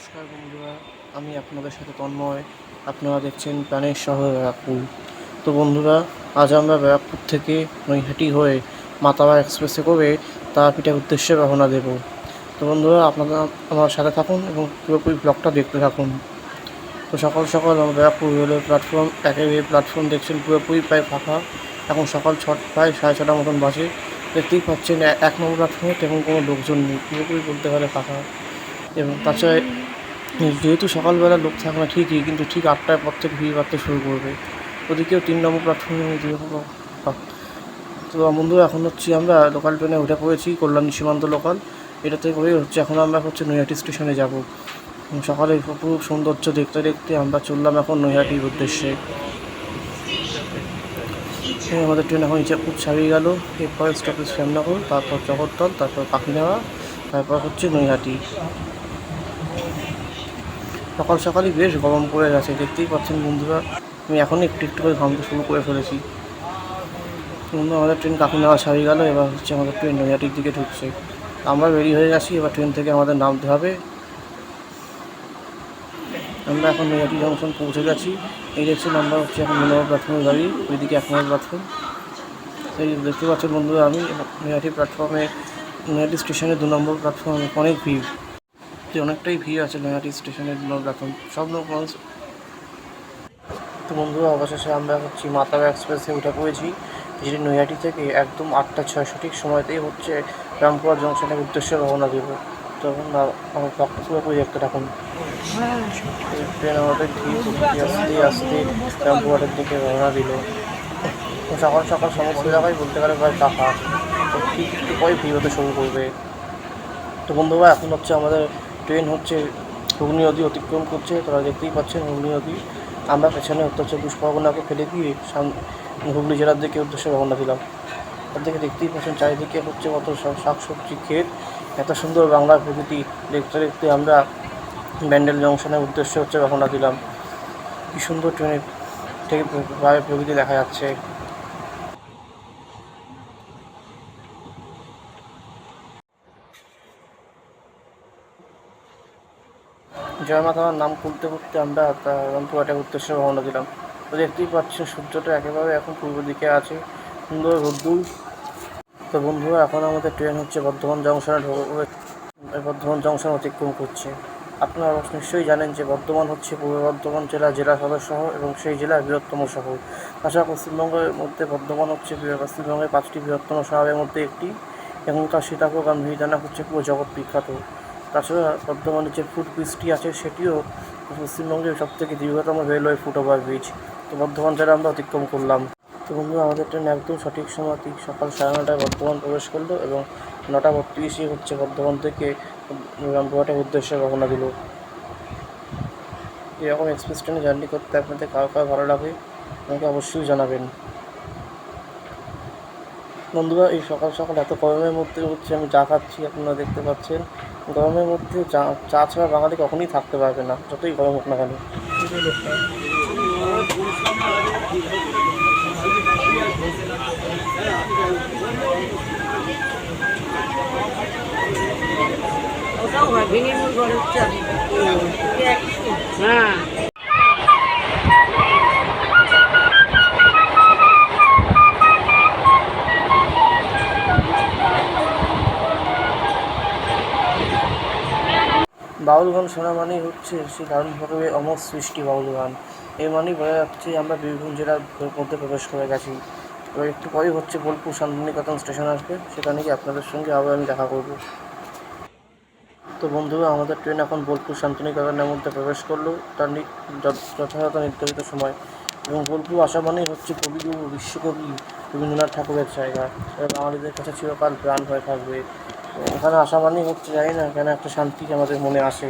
নমস্কার বন্ধুরা, আমি আপনাদের সাথে তন্ময়। আপনারা দেখছেন প্রাণের শহর ব্যারাকপুর তো বন্ধুরা, আজ আমরা ব্যারাকপুর থেকে নৈহাটি হয়ে মাতাবা এক্সপ্রেসে করে তারাপীঠের উদ্দেশ্যে রওনা দেব। তো বন্ধুরা, আপনারা আমার সাথে থাকুন এবং পুরোপুরি ব্লগটা দেখতে থাকুন। তো সকাল সকাল আমরা ব্যারাকপুর রেলওয়ে প্ল্যাটফর্ম একেবারে প্ল্যাটফর্ম দেখছেন, পুরোপুরি প্রায় ফাঁকা। এখন সকাল ছ, প্রায় সাড়ে ছটার মতন বাজে। দেখতেই পাচ্ছেন এক নম্বর প্ল্যাটফর্মে তেমন কোনো লোকজন নেই, পুরোপুরি বলতে গেলে ফাঁকা। এবং তাছাড়া যেহেতু সকালবেলা লোক থাকে না ঠিকই, কিন্তু ঠিক আটটার পর থেকে ভিড় বাড়তে শুরু করবে। ওদিকেও তিন নম্বর প্ল্যাটফর্মে তো বন্ধুরা, এখন হচ্ছে আমরা লোকাল ট্রেনে উঠে পড়েছি, কল্যাণী সীমান্ত লোকাল এটাতে করে হচ্ছে, এখন আমরা হচ্ছে নৈহাটি স্টেশনে যাব। সকালে খুব সৌন্দর্য দেখতে দেখতে আমরা চললাম এখন নৈহাটির উদ্দেশ্যে। আমাদের ট্রেন এখন ইচ্ছাপুর ছাড়িয়ে গেল। এরপর স্টপেজ শ্যামনগর, তারপর জগদ্দল, তারপর পাখিনাড়া তারপর হচ্ছে নৈহাটি। সকাল সকালই বেশ গরম পড়ে গেছে, দেখতেই পাচ্ছেন বন্ধুরা। আমি এখনই একটু একটু করে ঘামতে শুরু করে ফেলেছি। বন্ধু, আমাদের ট্রেন কাকিনাড়া ছাড়িয়ে গেল, এবার হচ্ছে আমাদের ট্রেন নৈহাটির দিকে ঢুকছে। আমরা বেরিয়ে হয়ে গেছি, এবার ট্রেন থেকে আমাদের নামতে হবে। আমরা এখন নৈহাটি জংশন পৌঁছে গেছি। এই দেখছেন আমরা হচ্ছে এখন নম্বর প্ল্যাটফর্মে গাড়ি, ওইদিকে এক নম্বর প্ল্যাটফর্ম এই দেখতে পাচ্ছেন বন্ধুরা, আমি নৈহাটি প্ল্যাটফর্মে নৈহাটি স্টেশনের দু নম্বর প্ল্যাটফর্মে অনেক ভিড়। যে অনেকটাই ভিড় আছে নৈহাটি স্টেশনের প্ল্যাটফর্ম সব মানুষ তো বন্ধুরা, অবশেষে আমরা হচ্ছে মাতাবা এক্সপ্রেসে উঠে পড়েছি। যেটি নৈহাটি থেকে একদম আটটা ছয় সঠিক সময়তেই হচ্ছে রামপুরা জংশনের উদ্দেশ্যে রওনা দেব। তখন আমার পুরোপুরি দেখতে থাকুন ট্রেন আমাদের ধীরে আস্তে আস্তে রামপুরহাটের দিকে রওনা দিল। সকাল সকাল সমস্ত জায়গায় বলতে গেলে প্রায় টাকা। তো ঠিক একটু পরে ভিড় হতে শুরু করবে। তো বন্ধুরা, এখন হচ্ছে আমাদের ট্রেন হচ্ছে হুগলি নদী অতিক্রম করছে, তারা দেখতেই পাচ্ছেন হুগলি নদী আমরা পেছনে উত্তর চব্বিশ পরগনাকে ফেলে দিয়ে হুগলি জেলার দিকে উদ্দেশ্যে রওনা দিলাম। তার দিকে দেখতেই পাচ্ছেন, চারিদিকে হচ্ছে কত সব শাকসবজি ক্ষেত। এত সুন্দর বাংলার প্রকৃতি দেখতে দেখতে আমরা ব্যান্ডেল জংশনের উদ্দেশ্যে হচ্ছে রওনা দিলাম। কি সুন্দর ট্রেনের থেকে প্রকৃতি দেখা যাচ্ছে। জয় মাতা নাম খুলতে খুলতে আমরা রামপুরহাটের উদ্দেশ্যে রওনা দিলাম। তো দেখতেই পাচ্ছেন সূর্যটা একেবারে এখন পূর্ব দিকে আছে। সুন্দর রোদ্দুর। তো বন্ধুরা, এখন আমাদের ট্রেন হচ্ছে বর্ধমান জংশনে বর্ধমান জংশন অতিক্রম করছে। আপনারা নিশ্চয়ই জানেন যে বর্ধমান হচ্ছে পূর্ব বর্ধমান জেলা জেলা সদর শহর এবং সেই জেলার বৃহত্তম শহর। তাছাড়া পশ্চিমবঙ্গের মধ্যে বর্ধমান হচ্ছে পশ্চিমবঙ্গের পাঁচটি বৃহত্তম শহরের মধ্যে একটি এবং তার সীতাভোগ আর মিহিদানা হচ্ছে পুরো জগৎ বিখ্যাত। তাছাড়া বর্ধমানের যে ফুট ব্রিজটি আছে সেটিও পশ্চিমবঙ্গের সব থেকে দীর্ঘতম রেলওয়ে ফুট ওভার ব্রিজ তো বর্ধমান জেলা আমরা অতিক্রম করলাম। তো বন্ধু, আমাদের ট্রেন একদম সঠিক সময় ঠিক সকাল সাড়ে নটায় বর্ধমান প্রবেশ করল এবং নটা বত্রিশে হচ্ছে বর্ধমান থেকে রামপুরহাটের উদ্দেশ্যে রওনা দিল। এরকম এক্সপ্রেস ট্রেনে জার্নি করতে আপনাদের কার কার ভালো লাগে, আমাকে অবশ্যই জানাবেন। বন্ধুরা, এই সকাল সকাল এত গরমের মধ্যে হচ্ছে আমি চা খাচ্ছি, আপনারা দেখতে পাচ্ছেন। গরমের মধ্যে চা চা ছাড়া বাঙালি কখনোই থাকতে পারবে না যতই গরম হোক না কেন। ওটাও হয় বাউল গান শোনা মানেই হচ্ছে সেই দারুণভাবে অমর সৃষ্টি বাউল গান এই মানেই বোঝা যাচ্ছে আমরা বীরভূম জেলার মধ্যে প্রবেশ করে গেছি। এবার একটু পরেই হচ্ছে বোলপুর শান্তিনিকেতন স্টেশন আসবে, সেখানে গিয়ে আপনাদের সঙ্গে আবার আমি দেখা করব। তো বন্ধুরা, আমাদের ট্রেন এখন বোলপুর শান্তিনিকেতনের মধ্যে প্রবেশ করল। তার যথাযথ নির্ধারিত সময়। এবং বোলপুর আসা মানেই হচ্ছে কবিগুরু বিশ্বকবি রবীন্দ্রনাথ ঠাকুরের জায়গা। বাঙালিদের কাছে চিরকাল প্রাণ হয়ে থাকবে। এখানে আসা মানেই হচ্ছে, জানি না, কেন একটা শান্তি আমাদের মনে আসে।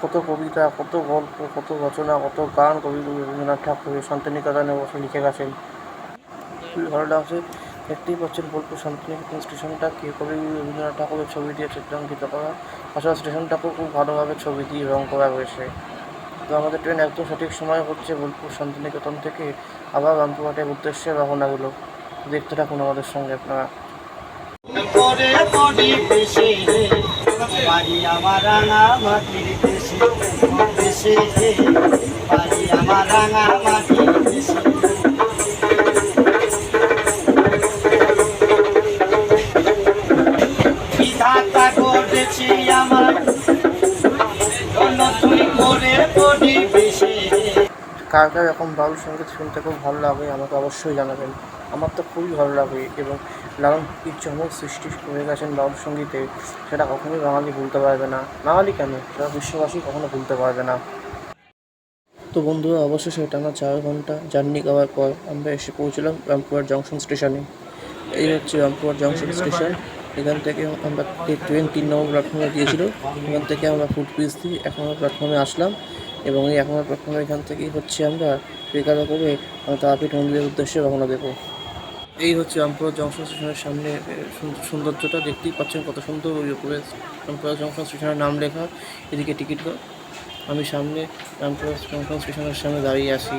কত কবিতা, কত গল্প, কত রচনা, কত গান কবিগুরু রবীন্দ্রনাথ ঠাকুর শান্তিনিকেতনে বসে লিখে গেছেন। খুবই ভালো লাগছে। দেখতেই পাচ্ছেন বোলপুর শান্তিনিকেতন স্টেশনটা, কে কবিগুরু রবীন্দ্রনাথ ঠাকুরের ছবি দিয়ে চিত্রাঙ্কিত করা। তাছাড়া স্টেশনটাকেও খুব ভালোভাবে ছবি দিয়ে রং করা হয়েছে। তো আমাদের ট্রেন একদম সঠিক সময় হচ্ছে বোলপুর শান্তিনিকেতন থেকে আবার রামপুরহাটের উদ্দেশ্যে রওনা হলো। দেখতে থাকুন আমাদের সঙ্গে আপনারা। করে করি বেশি বাড়ি আমার রাঙা মাটির দেশে দেশে বাড়ি আমার রাঙা দেশে আমার? নতুন করে পরিবেশে কার কার এরকম বাউল সংগীত শুনতে খুব ভালো লাগে আমাকে অবশ্যই জানাবেন। আমার তো খুবই ভালো লাগে এবং লালন কি চমক সৃষ্টি করে গেছেন বাউল সঙ্গীতে সেটা কখনোই বাঙালি ভুলতে পারবে না। বাঙালি কেন? সেটা বিশ্ববাসী কখনো ভুলতে পারবে না। তো বন্ধুরা, অবশেষে টানা চার ঘণ্টা জার্নি করার পর আমরা এসে পৌঁছলাম রামপুরহাট জংশন স্টেশনে। এই হচ্ছে রামপুরহাট জংশন স্টেশন। এখান থেকে আমরা ট্রেন তিন নম্বর প্ল্যাটফর্মে গিয়েছিল। এখান থেকে আমরা ফুটব্রিজ দিয়ে এক নম্বর প্ল্যাটফর্মে আসলাম এবং এই এক নম্বর প্ল্যাটফর্মে এখান থেকেই হচ্ছে আমরা বেকারা করে আমরা তারাপীঠ মন্দিরের উদ্দেশ্যে রওনা দেবো। এই হচ্ছে রামপুরহাট জংশন স্টেশনের সামনে সৌন্দর্যটা দেখতেই পাচ্ছেন কত সুন্দর ওই উপরে রামপুরহাট জংশন স্টেশনের নাম লেখা। এদিকে টিকিট আমি সামনে রামপুরহাট জংশন স্টেশনের সামনে দাঁড়িয়ে আছি।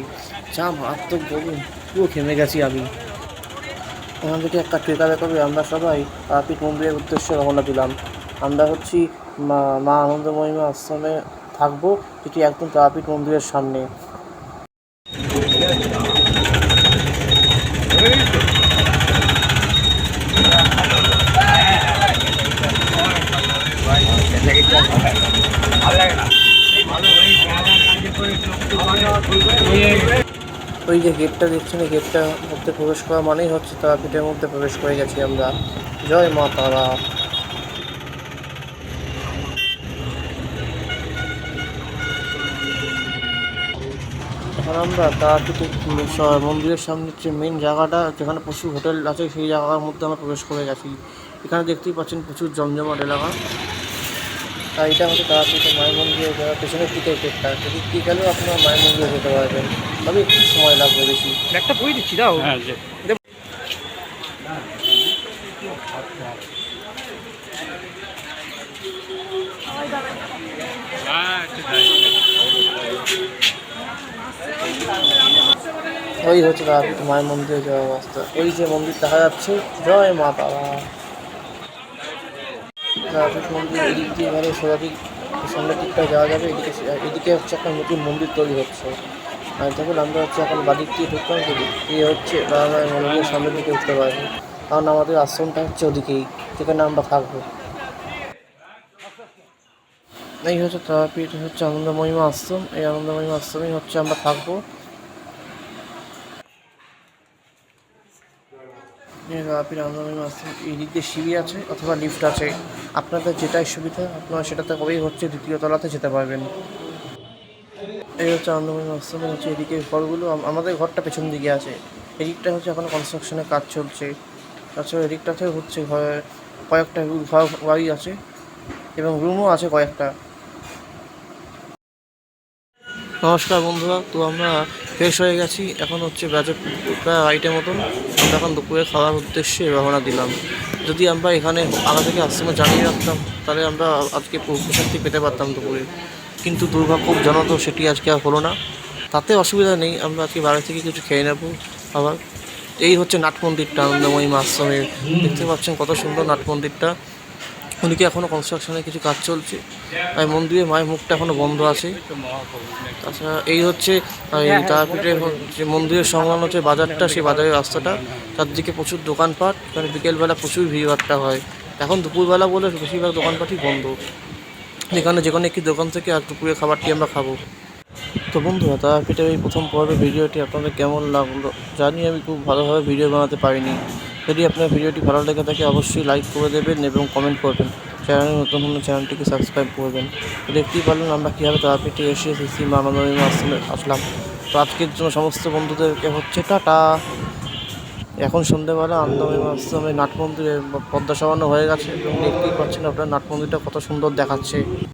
যা মারাত্মক বলুন পুরো ঘেমে গেছি আমি। ওখান থেকে একটা ট্রেকা করে আমরা সবাই তারাপীঠ মন্দিরের উদ্দেশ্যে রওনা দিলাম। আমরা হচ্ছি মা মা আনন্দময়ীমা আশ্রমে থাকব, যেটি একদম তারাপীঠ মন্দিরের সামনে। ওই যে গেটটা দেখছেন, এই গেটটা মধ্যে প্রবেশ করা মানেই হচ্ছে তারা তারাপীঠের মধ্যে প্রবেশ করে গেছি আমরা। জয় মা তারা। আমরা তারাপীঠের মন্দিরের সামনে যে মেন জায়গাটা, যেখানে প্রচুর হোটেল আছে, সেই জায়গার মধ্যে আমরা প্রবেশ করে গেছি। এখানে দেখতেই পাচ্ছেন প্রচুর জমজমাট এলাকা। আর এটা হচ্ছে তারাপীঠের মায়ের মন্দিরে জায়গা পেছনের দিকের গেটটা এদিক দিয়ে গেলেও আপনারা মায়ের মন্দিরে যেতে পারবেন। তবে একটু সময় লাগবে বেশি। একটা বই দিচ্ছি দাও। ওই হচ্ছে তারাপীঠ মায়ের মন্দিরে যাওয়ার রাস্তা। ওই যে মন্দির দেখা যাচ্ছে জয় মা তারা। তারাপীঠ মন্দির এদিক দিয়ে গেলে সোজা সামনের দিকটা যাওয়া যাবে। এদিকে এদিকে হচ্ছে একটা নতুন মন্দির তৈরি হচ্ছে। আর দেখুন, আমরা হচ্ছে এখন বাদিক দিয়ে ঢুকতাম সেদিক দিয়ে হচ্ছে মায়ের মন্দিরের সামনের দিকে উঠতে পারব। কারণ আমাদের আশ্রমটা হচ্ছে ওদিকেই, যেখানে আমরা থাকব। এই হচ্ছে তারাপীঠ হচ্ছে আনন্দময়ীমা আশ্রম। এই আনন্দময়ীমা আশ্রমেই হচ্ছে আমরা থাকব। আপনি রামনামের মাস্টার এই দিক দিয়ে সিঁড়ি আছে অথবা লিফট আছে, আপনাদের যেটাই সুবিধা, আপনারা সেটাতে কবেই হচ্ছে দ্বিতীয় তলাতে যেতে পারবেন। এই হচ্ছে আনন্দময় আশ্রমের হচ্ছে এদিকে ঘরগুলো আমাদের ঘরটা পেছন দিকে আছে। এদিকটা হচ্ছে এখন কনস্ট্রাকশনের কাজ চলছে। তাছাড়া এদিকটাতে হচ্ছে ঘর, কয়েকটা ঘর বাড়ি আছে এবং রুমও আছে কয়েকটা। নমস্কার বন্ধুরা, তো আমরা ফ্রেশ হয়ে গেছি। এখন হচ্ছে বাজে প্রায় আড়াইটের মতন। আমরা এখন দুপুরে খাওয়ার উদ্দেশ্যে রওনা দিলাম। যদি আমরা এখানে আগে থেকে আশ্রমে জানিয়ে রাখতাম, তাহলে আমরা আজকে প্রসাদটি পেতে পারতাম দুপুরে। কিন্তু দুর্ভাগ্যজনক সেটি আজকে আর হলো না। তাতে অসুবিধা নেই, আমরা আজকে বাইরে থেকে কিছু খেয়ে নেব আবার। এই হচ্ছে নাট মন্দিরটা আনন্দময়ী আশ্রমের দেখতে পাচ্ছেন কত সুন্দর নাট মন্দিরটা ওদিকে এখনও কনস্ট্রাকশনের কিছু কাজ চলছে? আর মন্দিরে মায়ের মুখটা এখনও বন্ধ আছে। তাছাড়া এই হচ্ছে, এই তারাপীঠের যে মন্দিরের সংলগ্ন হচ্ছে বাজারটা, সেই বাজারের রাস্তাটা। চারদিকে প্রচুর দোকানপাট, এখানে বিকেলবেলা প্রচুর ভিড়ভাট্টা হয়। এখন দুপুরবেলা বলে বেশিরভাগ দোকানপাটই বন্ধ। যেখানে যে কোনো একটি দোকান থেকে আর দুপুরের খাবারটি আমরা খাব। তো বন্ধুরা, তারাপীঠের এই প্রথম পর্বের ভিডিওটি আপনাদের কেমন লাগল জানি আমি খুব ভালোভাবে ভিডিও বানাতে পারিনি। যদি আপনার ভিডিওটি ভালো লেগে থাকে, অবশ্যই লাইক করে দেবেন এবং কমেন্ট করবেন। চ্যানেলে নতুন হলে চ্যানেলটিকে সাবস্ক্রাইব করবেন দেখতেই পারলেন আমরা কীভাবে তারাপীঠে এসে শ্রী মানবমী আসলে আসলাম। তো আজকের জন্য সমস্ত বন্ধুদেরকে হচ্ছে টাটা। এখন সন্ধ্যেবেলা আনন্দময় আশ্রমে নাট মন্দিরে পদ্মা সামান্য হয়ে গেছে। এবং দেখতেই পাচ্ছেন আপনার নাট মন্দিরটা কত সুন্দর দেখাচ্ছে।